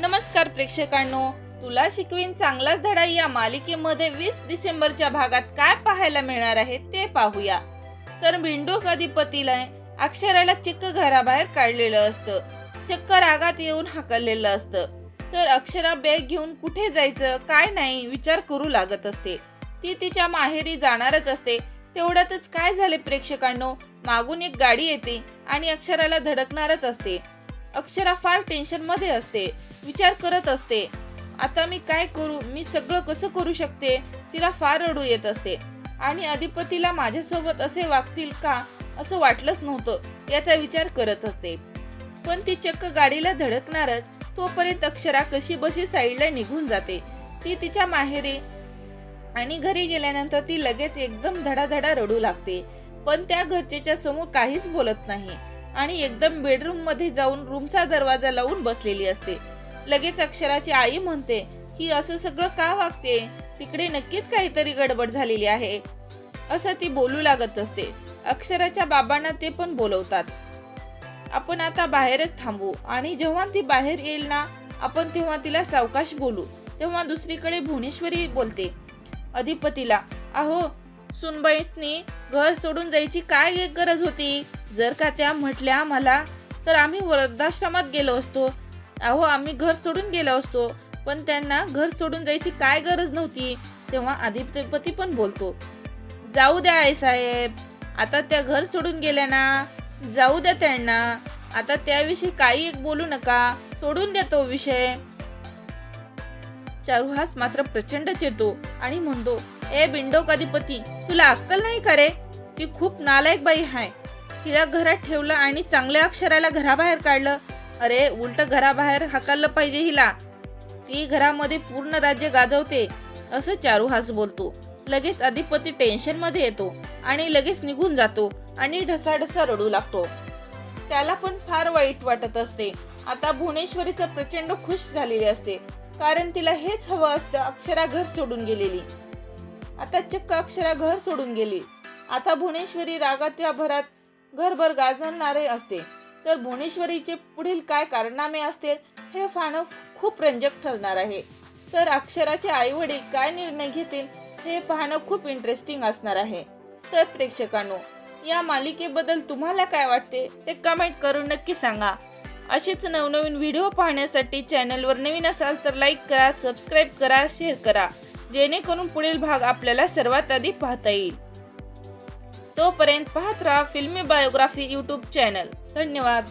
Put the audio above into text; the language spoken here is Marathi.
नमस्कार प्रेक्षकांनो. तुला शिकवीन चांगलाच धडा या मालिकेमध्ये वीस डिसेंबरच्या भागात काय पाहायला मिळणार आहे ते पाहूया. तर बिंडोक अधिपतीला अक्षराला चिक्क घराबाहेर काढलेलं असतं. चक्क रागात येऊन हाकललेलं असतं. तर अक्षरा बॅग घेऊन कुठे जायचं काय नाही विचार करू लागत असते. ती तिच्या माहेरी जाणारच असते. तेवढ्यातच काय झाले प्रेक्षकांनो? मागून एक गाडी येते आणि अक्षराला धडकणारच असते. अक्षरा फार टेन्शनमध्ये असते. विचार करत असते. आता मी काय करू? मी सगळं कसं करू शकते? तिला फार रडू येत असते. आणि अधिपतीला माझ्यासोबत असे वागतील का? असं वाटलंच नव्हतं. याचा विचार करत असते. पण ती चक्क गाडीला धडकणारच. तोपर्यंत अक्षरा कशी बशी साईडला निघून जाते. ती तिच्या माहेरी आणि घरी गेल्यानंतर ती लगेच एकदम धडाधडा रडू लागते. पण त्या घरचेच्या समोर काहीच बोलत नाही. आणि एकदम बेडरूममध्ये जाऊन रूमचा दरवाजा लावून बसलेली असते. लगेच अक्षराची आई म्हणते ही असं सगळं का वागते? तिकडे नक्कीच काहीतरी गडबड झालेली आहे. असं ती बोलू लागत असते. अक्षराच्या बाबांना ते पण बोलवतात. आपण आता बाहेरच थांबू आणि जेव्हा ती बाहेर येईल ना आपण तेव्हा तिला सावकाश बोलू. तेव्हा दुसरीकडे भुवनेश्वरी बोलते. अधिपतीला अहो सुनबाईसनी घर सोडून जायची काय एक गरज होती? जर का त्या म्हटल्या आम्हाला तर आम्ही वृद्धाश्रमात गेलो असतो. अहो आम्ही घर सोडून गेलो असतो. पण त्यांना घर सोडून जायची काय गरज नव्हती तेव्हा अधिपती पण बोलतो. जाऊ द्या आई साहेब आता त्या घर सोडून गेल्या ना. जाऊ द्या त्यांना. आता त्याविषयी काही एक बोलू नका. सोडून द्या तो विषय. चारुहास मात्र प्रचंड चिडतो आणि म्हणतो ए बिंडोक अधिपती तुला अक्कल नाही का रे? ती खूप नालायक बाई आहे तिला घरात ठेवलं आणि चांगल्या अक्षराला घराबाहेर काढलं. अरे उलट घराबाहेर हाकललं पाहिजे हिला. ती घरामध्ये पूर्ण राज्य गाजवते असं चारुहास बोलतो. लगेच अधिपती टेन्शनमध्ये येतो आणि लगेच निघून जातो आणि ढसाढसा रडू लागतो. त्याला पण फार वाईट वाटत असते. आता भुवनेश्वरीचं प्रचंड खुश झालेली असते कारण तिला हेच हवं असतं अक्षरा घर सोडून गेलेली. आता चक्क अक्षरा घर सोडून गेली. आता भुवनेश्वरी रागात भरात घरभर गाजणारे असते. तर भुवनेश्वरीचे पुढील काय कारनामे असतील हे पाहणं खूप रंजक ठरणार आहे. तर अक्षराचे आई वडील काय निर्णय घेतील हे पाहणं खूप इंटरेस्टिंग असणार आहे. तर प्रेक्षकांनो या मालिकेबद्दल तुम्हाला काय वाटते ते कमेंट करून नक्की सांगा. असेच नवनवीन व्हिडिओ पाहण्यासाठी चॅनलवर नवीन असाल तर लाईक करा सबस्क्राईब करा शेअर करा. जेणेकरून पुढील भाग आपल्याला सर्वात आधी पाहता येईल. तोपर्यंत पाहत राहा फिल्मी बायोग्राफी यूट्यूब चॅनल. धन्यवाद.